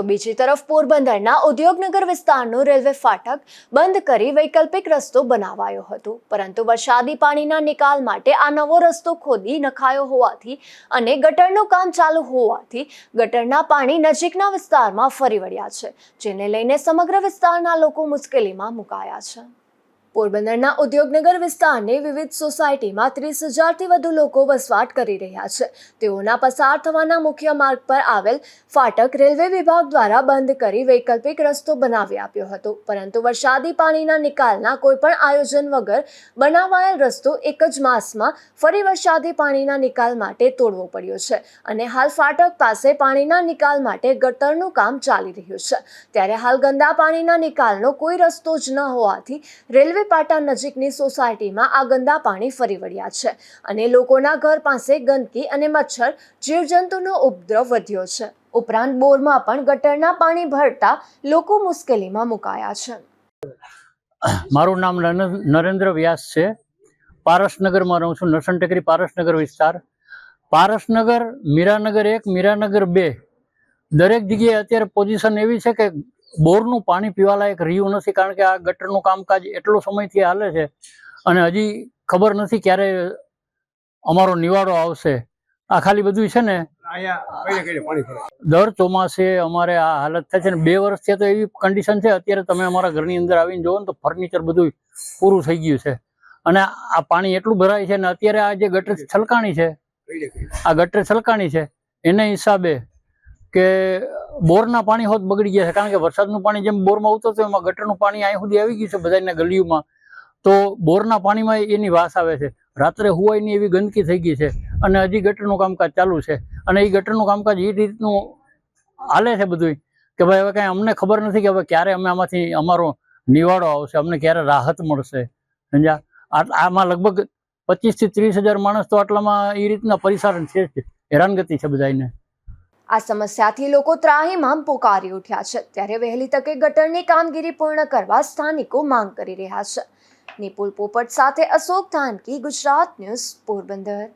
તો બીજી તરફ પોરબંદરના ઉદ્યોગનગર વિસ્તારનું રેલવે ફાટક બંધ કરી વૈકલ્પિક રસ્તો બનાવાયો હતો. પરંતુ વરસાદી પાણીના નિકાલ માટે આ નવો રસ્તો ખોદી નખાયો હોવાથી અને ગટરનું કામ ચાલુ હોવાથી ગટરના પાણી નજીકના વિસ્તારમાં ફરી વળ્યા છે, જેને લઈને સમગ્ર વિસ્તારના લોકો મુશ્કેલીમાં મુકાયા છે. પોરબંદરના ઉદ્યોગનગર વિસ્તારની વિવિધ સોસાયટીમાં ત્રીસ હજારથી વધુ લોકો વસવાટ કરી રહ્યા છે. તેઓના પસાર થવાના મુખ્ય માર્ગ પર આવેલ ફાટક રેલવે વિભાગ દ્વારા બંધ કરી વૈકલ્પિક રસ્તો બનાવી આપ્યો હતો. પરંતુ વરસાદી પાણીના નિકાલના કોઈપણ આયોજન વગર બનાવાયેલ રસ્તો એક જ માસમાં ફરી વરસાદી પાણીના નિકાલ માટે તોડવો પડ્યો છે અને હાલ ફાટક પાસે પાણીના નિકાલ માટે ગટરનું કામ ચાલી રહ્યું છે. ત્યારે હાલ ગંદા પાણીના નિકાલનો કોઈ રસ્તો જ ન હોવાથી રેલવે પાટા નજીકની સોસાયટીમાં આ ગંદા પાણી ફરી વળ્યા છે અને લોકોના ઘર પાસે ગંદકી અને મચ્છર, જીવજંતુનો ઉપદ્રવ વધ્યો છે. ઉપરાંત બોરમાં પણ ગટરના પાણી ભરતા લોકો મુશ્કેલીમાં મુકાયા છે. મારું નામ નરેન્દ્ર વ્યાસ છે. પારસનગરમાં રહું છું નરસન ટેકરી પારસનગર વિસ્તાર. પારસનગર, મીરાનગર એક, મીરાનગર બે. દરેક જગ્યાએ અત્યારે પોઝિશન એવી છે કે બોરનું પાણી પીવાલાયક રહ્યું નથી કારણ કે આ ગટરનું કામકાજ એટલો સમયથી હાલે છે અને હજી ખબર નથી ક્યારે અમારો નિવાડો આવશે. આ ખાલી બધું છે ને? દર ચોમાસે અમારે આ હાલત થાય છે ને બે વર્ષથી તો એવી કન્ડિશન છે અત્યારે તમે અમારા ઘરની અંદર આવીને જોવો ને તો ફર્નિચર બધું પૂરું થઈ ગયું છે. અને આ પાણી એટલું ભરાય છે ને અત્યારે આ જે ગટર છલકાણી છે આ ગટર છલકાણી છે એના હિસાબે કે બોરના પાણી હોત બગડી ગયા છે, કારણ કે વરસાદનું પાણી જેમ બોરમાં ઉતરતું એમાં ગટરનું પાણી અહીં સુધી આવી ગયું છે બધાના ગલીઓમાં. તો બોરના પાણીમાં એની વાસ આવે છે. રાત્રે હુવાઈની એવી ગંદકી થઈ ગઈ છે અને હજી ગટરનું કામકાજ ચાલુ છે. અને એ ગટરનું કામકાજ એ રીતનું હાલે છે બધું કે ભાઈ હવે કાંઈ અમને ખબર નથી કે હવે ક્યારે અમે આમાંથી અમારો નિવાડો આવશે, અમને ક્યારે રાહત મળશે. સમજ્યા? આ- આમાં લગભગ પચીસથી ત્રીસ હજાર માણસ તો આટલામાં એ રીતના પરિસારણ છે જ. હેરાનગતિ છે બધાને આ સમસ્યાથી લોકો ત્રાહીમામ પોકારી ઉઠ્યા છે. ત્યારે વહેલી તકે ગટરની કામગીરી પૂર્ણ કરવા સ્થાનિકો માંગ કરી રહ્યા છે. નિપુલ પોપટ સાથે અશોક ધાનકી, ગુજરાત ન્યૂઝ પોરબંદર.